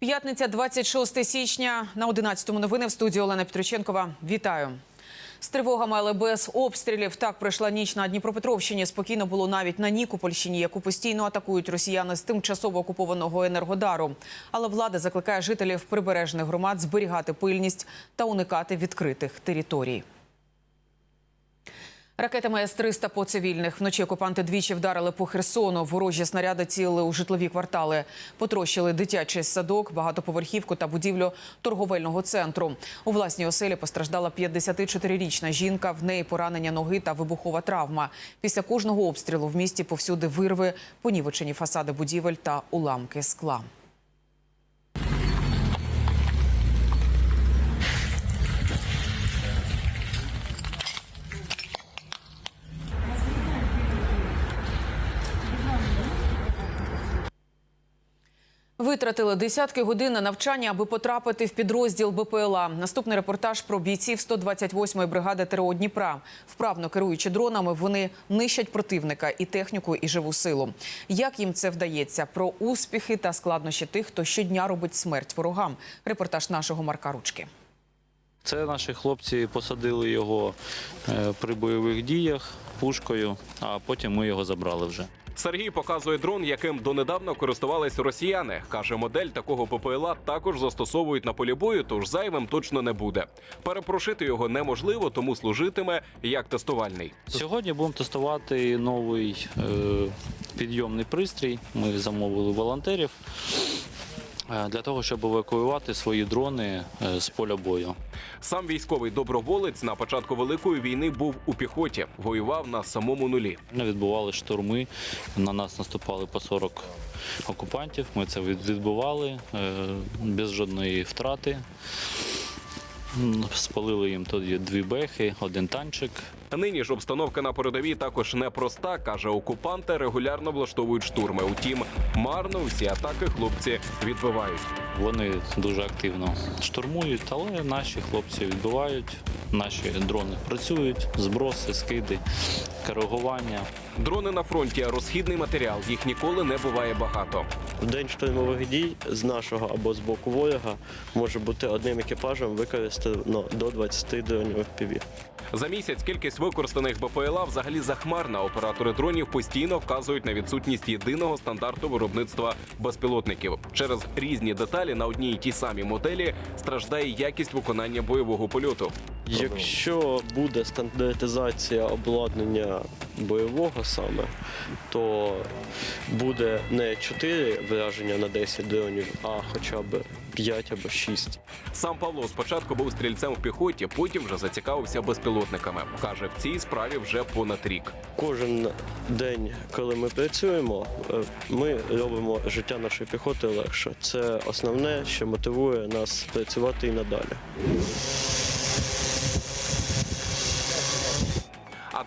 П'ятниця, 26 січня. На 11-му новини в студії Олена Петроченкова. Вітаю. З тривогами, але без обстрілів. Так пройшла ніч на Дніпропетровщині. Спокійно було навіть на Нікопольщині, яку постійно атакують росіяни з тимчасово окупованого енергодару. Але влада закликає жителів прибережних громад зберігати пильність та уникати відкритих територій. Ракетами С-300 по цивільних. Вночі окупанти двічі вдарили по Херсону. Ворожі снаряди цілили у житлові квартали. Потрощили дитячий садок, багатоповерхівку та будівлю торговельного центру. У власній оселі постраждала 54-річна жінка. В неї поранення ноги та вибухова травма. Після кожного обстрілу в місті повсюди вирви, понівечені фасади будівель та уламки скла. Витратили десятки годин на навчання, аби потрапити в підрозділ БПЛА. Наступний репортаж про бійців 128-ї бригади ТРО Дніпра. Вправно керуючи дронами, вони нищать противника і техніку, і живу силу. Як їм це вдається? Про успіхи та складнощі тих, хто щодня робить смерть ворогам. Репортаж нашого Марка Ручки. Це наші хлопці посадили його е, при бойових діях пушкою, а потім ми його забрали вже. Сергій показує дрон, яким донедавна користувались росіяни. Каже, модель такого ППЛА також застосовують на полі бою, тож зайвим точно не буде. Перепрошити його неможливо, тому служитиме як тестувальний. Сьогодні будемо тестувати новий е, підйомний пристрій. Ми замовили волонтерів для того, щоб евакуювати свої дрони е, з поля бою. Сам військовий доброволець на початку великої війни був у піхоті, воював на самому нулі. Не відбували штурми, на нас наступали по 40 окупантів. Ми це від- відбивали е, без жодної втрати. Спалили їм тоді дві бехи, один танчик. Нині ж обстановка на передовій також непроста, каже окупанти. Регулярно влаштовують штурми. Утім, марно всі атаки хлопці відбивають. Вони дуже активно штурмують, але наші хлопці відбивають, наші дрони працюють, зброси, скиди, коригування. Дрони на фронті розхідний матеріал. Їх ніколи не буває багато. В день штурмових дій з нашого або з боку ворога може бути одним екіпажем використано до 20 дронів FPV. За місяць кількість використаних БПЛА взагалі захмарна. Оператори дронів постійно вказують на відсутність єдиного стандарту виробництва безпілотників. Через різні деталі на одній і тій самій моделі страждає якість виконання бойового польоту. Якщо буде стандартизація обладнання бойового саме, то буде не 4 враження на 10 дронів, а хоча б 5 або 6. Сам Павло спочатку був стрільцем в піхоті, потім вже зацікавився безпілотниками. каже, в цій справі вже понад рік. Кожен день, коли ми працюємо, е, ми робимо життя нашої піхоти легше. Це основне, що мотивує нас працювати і надалі.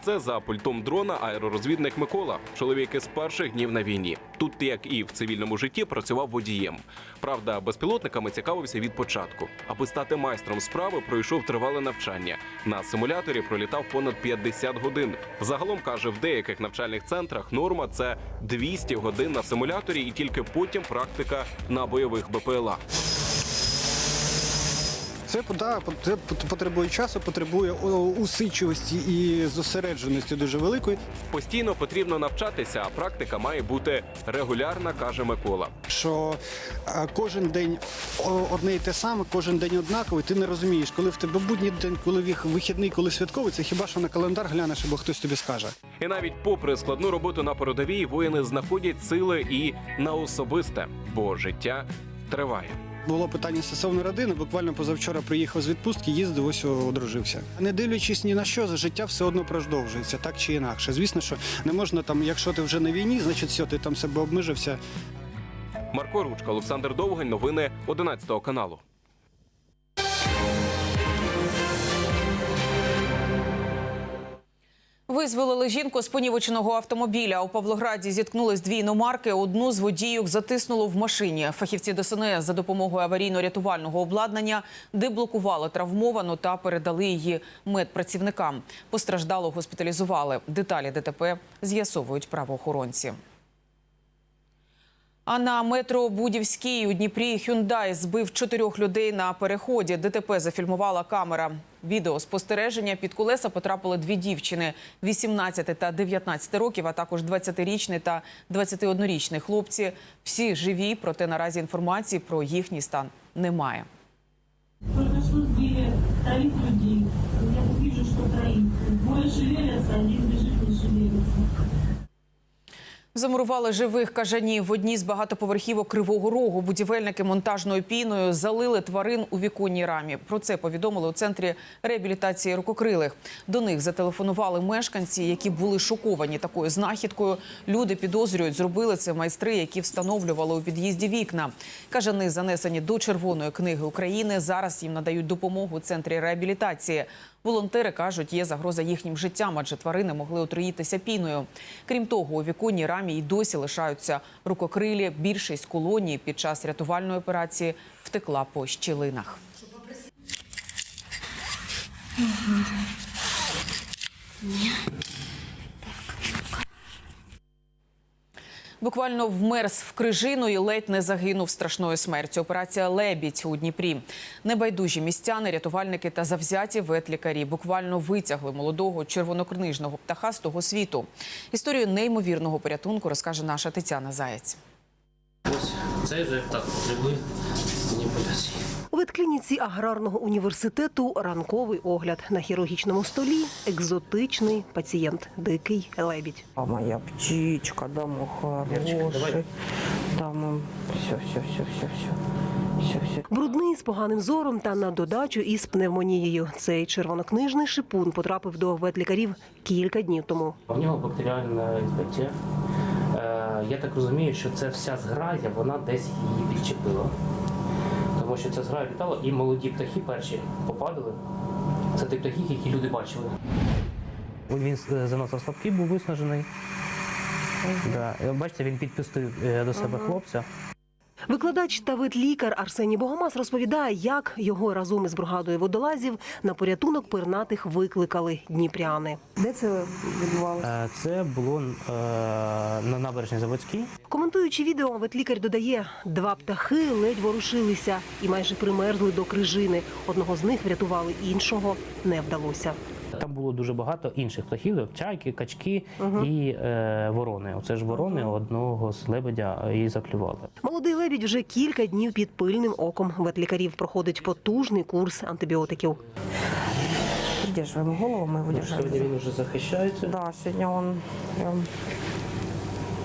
Це за пультом дрона аеророзвідник Микола, чоловік із перших днів на війні. Тут, як і в цивільному житті, працював водієм. Правда, безпілотниками цікавився від початку. Аби стати майстром справи, пройшов тривале навчання. На симуляторі пролітав понад 50 годин. Загалом каже, в деяких навчальних центрах норма це 200 годин на симуляторі, і тільки потім практика на бойових БПЛА. Це да, це потребує часу, потребує о, усидчивості і зосередженості дуже великої. Постійно потрібно навчатися, а практика має бути регулярна, каже Микола. Що кожен день одне і те саме, кожен день однаковий. Ти не розумієш, коли в тебе будній день, коли вих- вихідний, коли святковий, це хіба що на календар глянеш, або хтось тобі скаже. І навіть попри складну роботу на передовій, воїни знаходять сили і на особисте, бо життя триває. Було питання стосовно родини. Буквально позавчора приїхав з відпустки, їздив, ось одружився. Не дивлячись ні на що, за життя все одно продовжується, так чи інакше. Звісно, що не можна там, якщо ти вже на війні, значить все, ти там себе обмежився. Марко Ручка, Олександр Довгань, новини 11 каналу. Визволили жінку з понівеченого автомобіля. У Павлограді зіткнулись дві іномарки. Одну з водійок затиснуло в машині. Фахівці ДСНС за допомогою аварійно-рятувального обладнання деблокували травмовану та передали її медпрацівникам. Постраждало госпіталізували. Деталі ДТП з'ясовують правоохоронці. А на метро Будівській у Дніпрі Хюндай збив чотирьох людей на переході. ДТП зафільмувала камера. Відео спостереження під колеса потрапили дві дівчини 18 та 19 років, а також 20-річний та 21-річний хлопці. Всі живі, проте наразі інформації про їхній стан немає. Что сбили троих людей. Я вижу, что троих. Двое шевелятся, один бежит, не шевелится. Замурували живих кажанів в одній з багатоповерхівок Кривого Рогу. Будівельники монтажною піною залили тварин у віконній рамі. Про це повідомили у центрі реабілітації рукокрилих. До них зателефонували мешканці, які були шоковані такою знахідкою. Люди підозрюють, зробили це майстри, які встановлювали у під'їзді вікна. Кажани занесені до Червоної книги України. Зараз їм надають допомогу у центрі реабілітації. Волонтери кажуть, є загроза їхнім життям, адже тварини могли отруїтися піною. Крім того, у віконній рамі й досі лишаються рукокрилі. Більшість колонії під час рятувальної операції втекла по щілинах. Буквально вмерз в крижину і ледь не загинув страшною смертю. Операція Лебідь у Дніпрі. Небайдужі містяни, рятувальники та завзяті ветлікарі буквально витягли молодого червонокнижного птаха з того світу. Історію неймовірного порятунку розкаже наша Тетяна Заєць. Ось цей же так потребує маніпуляції. У ветклініці аграрного університету ранковий огляд на хірургічному столі. Екзотичний пацієнт, дикий лебідь. А моя птичка, да, мой Верочка, давай. хороший. Да, все, все, все, все, все. Брудний з поганим зором та на додачу із пневмонією. Цей червонокнижний шипун потрапив до ветлікарів кілька днів тому. В нього бактеріальна інфекція. Е, я так розумію, що це вся зграя, вона десь її підчепила. Тому що ця зграя літала і молоді птахи перші попадали. Це ті птахи, які люди бачили. Він заносив слабкий, був виснажений. Да. Бачите, він підпустив е, до себе хлопця. Викладач та ветлікар Арсеній Богомаз розповідає, як його разом із бригадою водолазів на порятунок пернатих викликали дніпряни. Де це відбувалося? Е, Це було е, на набережній Заводській. Коментуючи відео, ветлікар додає, два птахи ледь ворушилися і майже примерзли до крижини. Одного з них врятували, іншого не вдалося. Там було дуже багато інших птахів: чайки, качки і е, ворони. Оце ж ворони одного з лебедя і заклювали. Молодий лебідь вже кілька днів під пильним оком ветлікарів проходить потужний курс антибіотиків. Держимо голову, ми його держали. Сьогодні він вже захищається. Да, сьогодні він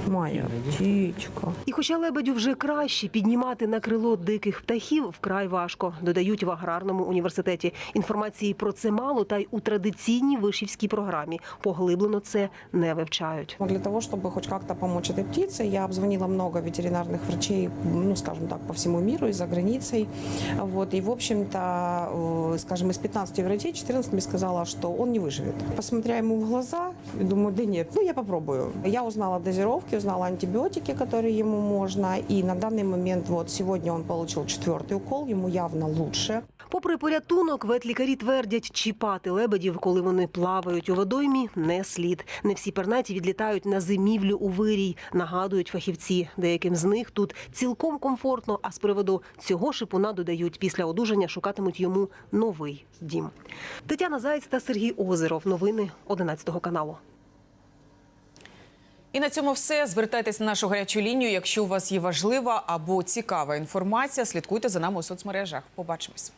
моя птичка. І хоча лебедю вже краще піднімати на крило диких птахів вкрай важко, додають в аграрному університеті. Інформації про це мало, та й у традиційній вишівській програмі поглиблено це не вивчають. Но Для того, чтобы хоть как-то помочь этой птице, я обзвонила много ветеринарных врачей, ну, скажем так, по всему миру и за границей. Вот. И, в общем-то, э, скажем, из 15 врачей 14 мне сказала, что он не выживет. Посмотря ему в глаза, думаю, да нет, ну, я попробую. Я узнала дозировки, узнала антибиотики, которые ему можно. И на данный момент, вот сегодня он получил четвертый укол, ему явно лучше. Попри порятунок, ветлікарі твердять, чіпати лебедів, коли вони плавають у водоймі, не слід. Не всі пернаті відлітають на зимівлю у вирій, нагадують фахівці. Деяким з них тут цілком комфортно, а з приводу цього шипуна додають, після одужання шукатимуть йому новий дім. Тетяна Заєць та Сергій Озеров. Новини 11 каналу. І на цьому все. Звертайтесь на нашу гарячу лінію. Якщо у вас є важлива або цікава інформація, слідкуйте за нами у соцмережах. Побачимось.